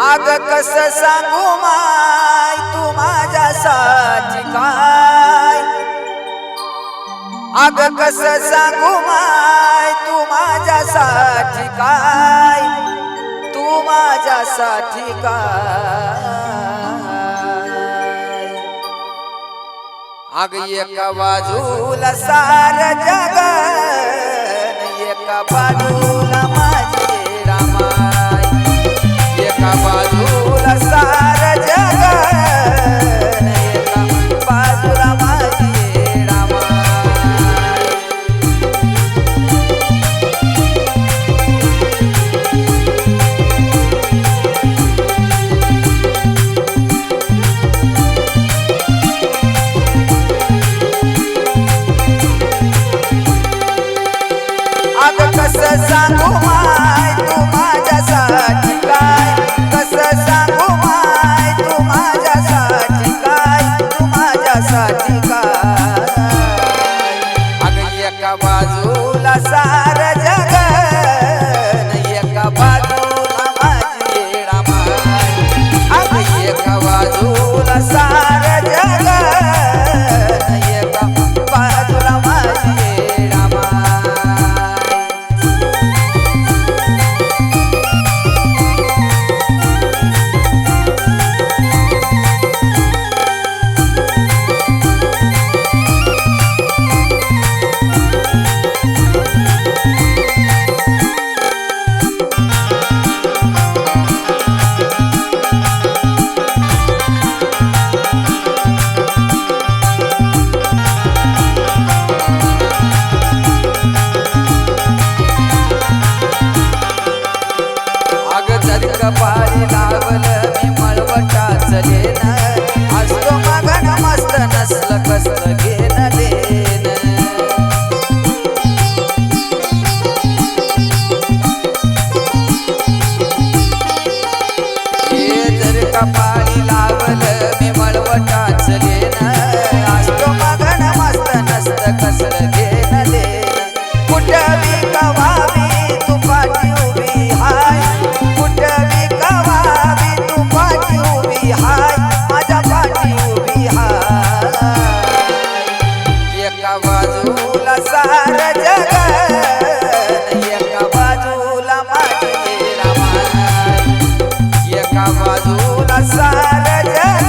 आग कस सांगू माय? तू माझ्यासाठी काय? आग कस सांगू माय? तू माझ्यासाठी काय? तू माझ्यासाठी काय? आग एका बाजूला सार जग एका बाजूला acabado कसा रजा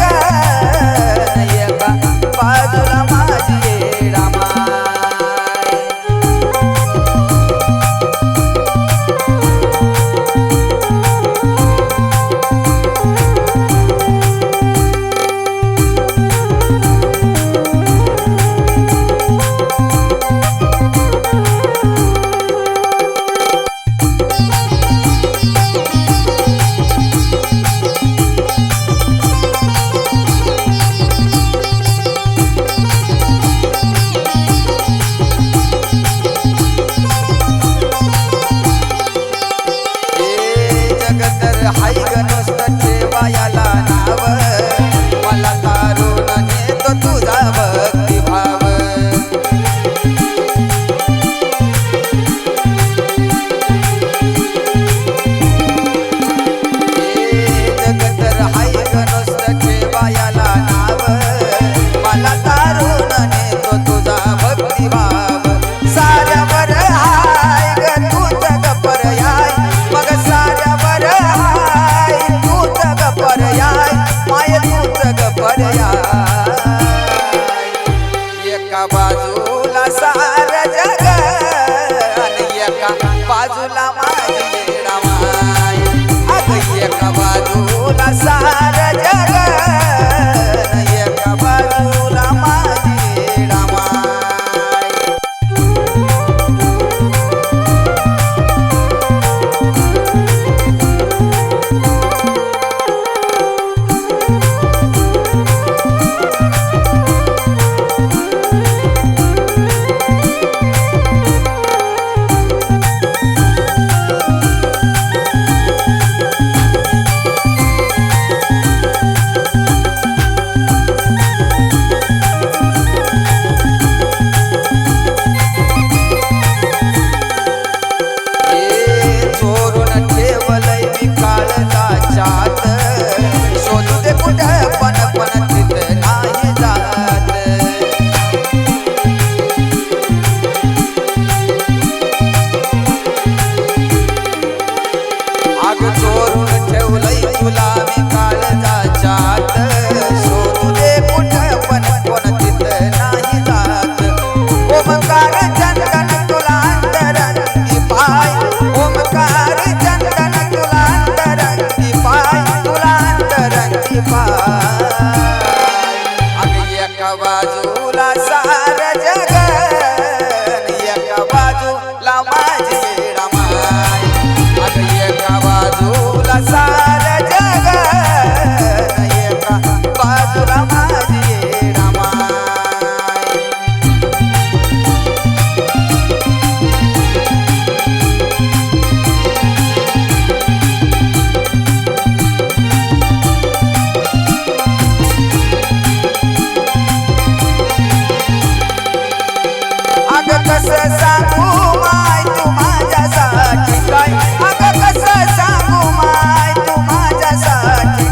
एका बाजूला सार जग आणि एका बाजूला माझी येडावाय अग एका बाजूला सार जग कसं सांगू माय तू माझ्यासाठी काय अगं कसं सांगू माय तू माझ्यासाठी